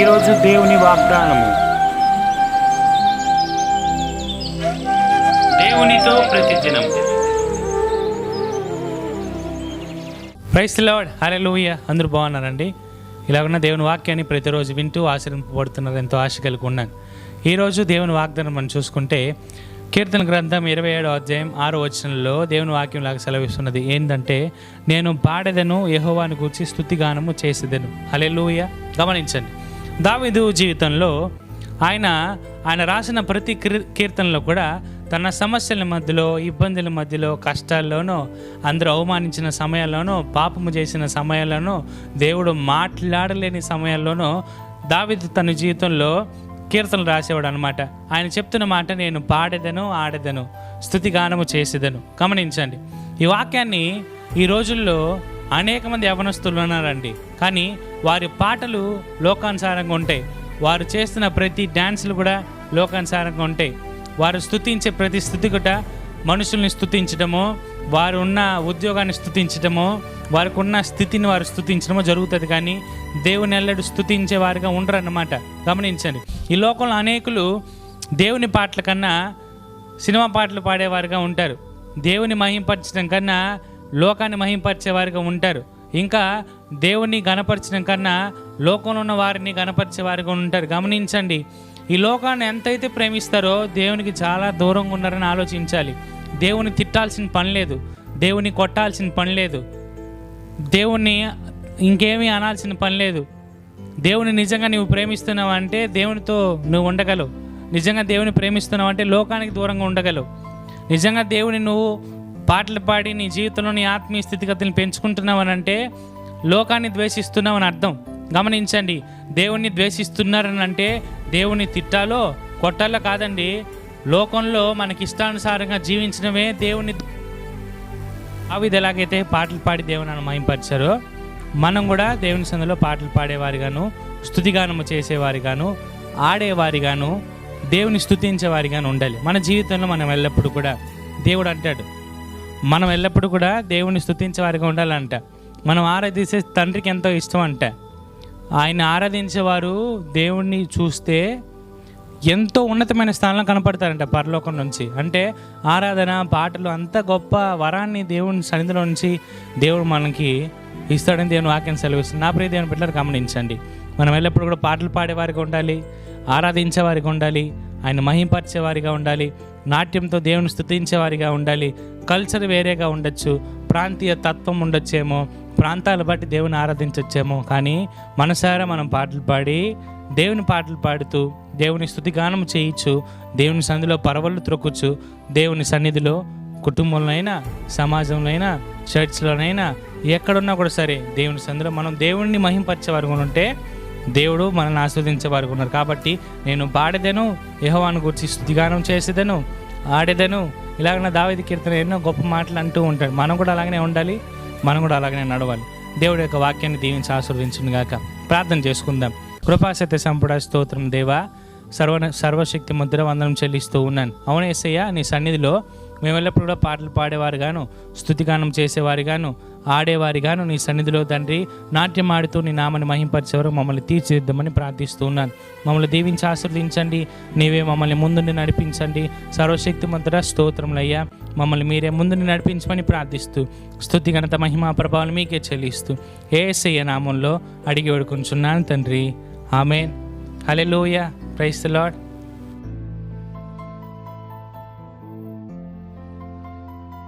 ఈరోజు దేవుని వాగ్దానము. దేవునితో ప్రతిదినం. Praise Lord. హల్లెలూయ. అందరూ బాగున్నారండి? ఇలాగున్న దేవుని వాక్యాన్ని ప్రతిరోజు వింటూ ఆశ్రయింపబడుతున్నారు ఎంతో ఆశ కలిగి ఉన్నాను ఈరోజు దేవుని వాగ్దానం మనం చూసుకుంటే కీర్తన గ్రంథం ఇరవై ఏడో అధ్యాయం ఆరో వచనంలో దేవుని వాక్యం లాగా సెలవిస్తున్నది. ఏంటంటే నేను పాడెదను యెహోవాను గూర్చి స్థుతిగానము చేసేదను. హల్లెలూయ. గమనించండి. దావిదు జీవితంలో ఆయన ఆయన రాసిన ప్రతి కీర్తనలో కూడా తన సమస్యల మధ్యలో ఇబ్బందుల మధ్యలో కష్టాల్లోనూ అందరూ అవమానించిన సమయాల్లోనూ పాపము చేసిన సమయాల్లోనూ దేవుడు మాట్లాడలేని సమయాల్లోనూ దావిదు తన జీవితంలో కీర్తనలు రాసేవాడు అనమాట ఆయన చెప్తున్న మాట నేను పాడేదను ఆడేదను స్థుతిగానము చేసేదను. గమనించండి. ఈ వాక్యాన్ని ఈ రోజుల్లో అనేక మంది యవనస్తులు ఉన్నారండి కానీ వారి పాటలు లోకానుసారంగా ఉంటాయి. వారు చేస్తున్న ప్రతి డ్యాన్సులు కూడా లోకానుసారంగా ఉంటాయి. వారు స్థుతించే ప్రతి స్థుతి కూడా మనుషుల్ని స్తుతించడమో వారు ఉన్న ఉద్యోగాన్ని స్తుతించడమో వారికి ఉన్న స్థితిని వారు స్థుతించడమో జరుగుతుంది. కానీ దేవుని ఎల్లడు స్థుతించే వారిగా ఉండరు అన్నమాట గమనించండి. ఈ లోకంలో అనేకులు దేవుని పాటల కన్నా సినిమా పాటలు పాడేవారుగా ఉంటారు. దేవుని మహింపరచడం కన్నా లోకాన్ని మహింపరిచే వారిగా ఉంటారు. ఇంకా దేవుని గనపరిచిన కన్నా లోకంలో ఉన్న వారిని గణపరిచే వారిగా ఉంటారు. గమనించండి ఈ లోకాన్ని ఎంతైతే ప్రేమిస్తారో దేవునికి చాలా దూరంగా ఉన్నారని ఆలోచించాలి. దేవుని తిట్టాల్సిన పని లేదు దేవుని కొట్టాల్సిన పని లేదు దేవుణ్ణి ఇంకేమీ అనాల్సిన పని లేదు. దేవుని నిజంగా నువ్వు ప్రేమిస్తున్నావు అంటే దేవునితో నువ్వు ఉండగలవు. నిజంగా దేవుని ప్రేమిస్తున్నావు అంటే లోకానికి దూరంగా ఉండగలవు. నిజంగా దేవుని నువ్వు పాటలు పాడి నీ జీవితంలో నీ ఆత్మీయ స్థితిగతులను పెంచుకుంటున్నావు అని అంటే లోకాన్ని ద్వేషిస్తున్నావు అని అర్థం. గమనించండి దేవుణ్ణి ద్వేషిస్తున్నారని అంటే దేవుణ్ణి తిట్టాలో కొట్టాలో కాదండి. లోకంలో మనకి ఇష్టానుసారంగా జీవించడమే దేవుణ్ణి ఆవిధ ఎలాగైతే పాటలు పాడి దేవుని మహింపరిచారో మనం కూడా దేవుని సందులో పాటలు పాడేవారిగాను స్థుతిగానము చేసేవారిగాను ఆడేవారిగాను దేవుని స్థుతించేవారిగాను ఉండాలి. మన జీవితంలో మనం ఎల్లప్పుడూ కూడా దేవుడు అంటాడు మనం ఎల్లప్పుడూ కూడా దేవుని స్థుతించేవారిగా ఉండాలంట. మనం ఆరాధిస్తే తండ్రికి ఎంతో ఇష్టం అంట ఆయన ఆరాధించేవారు దేవుణ్ణి చూస్తే ఎంతో ఉన్నతమైన స్థానంలో కనపడతారంట పరలోకం నుంచి. అంటే ఆరాధన పాటలు అంత గొప్ప వరాన్ని దేవుని సన్నిధిలో నుంచి దేవుడు మనకి ఇస్తాడని దేవుని వాక్యం సెలవిస్తుంది. నా ప్రియ దేవుని బిడ్డలు గమనించండి. మనం ఎల్లప్పుడూ కూడా పాటలు పాడేవారికి ఉండాలి ఆరాధించేవారికి ఉండాలి ఆయన మహింపరిచేవారిగా ఉండాలి నాట్యంతో దేవుని స్థుతించేవారిగా ఉండాలి కల్చర్ వేరేగా ఉండొచ్చు ప్రాంతీయ తత్వం ఉండొచ్చేమో ప్రాంతాలు బట్టి దేవుని ఆరాధించవచ్చేమో కానీ మనసారా మనం పాటలు పాడి దేవుని పాటలు పాడుతూ దేవుని స్థుతిగానం చేయించు దేవుని సన్నిధిలో పరవళ్ళు త్రొక్కుచ్చు దేవుని సన్నిధిలో కుటుంబంలోనైనా సమాజంలోనైనా చర్చ్లోనైనా ఎక్కడున్నా కూడా సరే దేవుని సన్నిధిలో మనం దేవుణ్ణి మహింపరిచేవారు ఉంటే దేవుడు మనల్ని ఆస్వాదించేవారు ఉన్నారు. కాబట్టి నేను పాడేదను యహోవాను గురించి స్థుతిగానం చేసేదను ఆడేదను. ఇలాగ దావేది కీర్తన ఎన్నో గొప్ప మాటలు అంటూ ఉంటాడు. మనం కూడా అలాగనే ఉండాలి మనం కూడా అలాగనే నడవాలి. దేవుడి యొక్క వాక్యాన్ని దీవించి ఆశీర్వదించును గాక. ప్రార్థన చేసుకుందాం. కృపాసత్య సంపుడ స్తోత్రం దేవా సర్వ సర్వశక్తి ముద్ర వందనం చెల్లిస్తూ ఉన్నాను. అవునేసయ్య నీ సన్నిధిలో మేము ఎల్లప్పుడూ కూడా పాటలు పాడేవారు గాను స్థుతిగానం చేసేవారు గాను ఆడేవారిగాను నీ సన్నిధిలో తండ్రి నాట్యం ఆడుతూ నీ నామని మహింపరిచేవారు మమ్మల్ని తీర్చిదిద్దామని ప్రార్థిస్తూ ఉన్నాను మమ్మల్ని దీవించి ఆశీర్వదించండి. నీవే మమ్మల్ని ముందుండి నడిపించండి. సర్వశక్తి ముద్ర స్తోత్రములయ్యా. మమ్మల్ని మీరే ముందుని నడిపించమని ప్రార్థిస్తూ స్థుతి ఘనత మహిమా ప్రభావాలు మీకే చెల్లిస్తూ ఏసయ్య నామంలో అడిగి వేడుకుంటున్నాను తండ్రి. ఆమెన్. Hallelujah price lord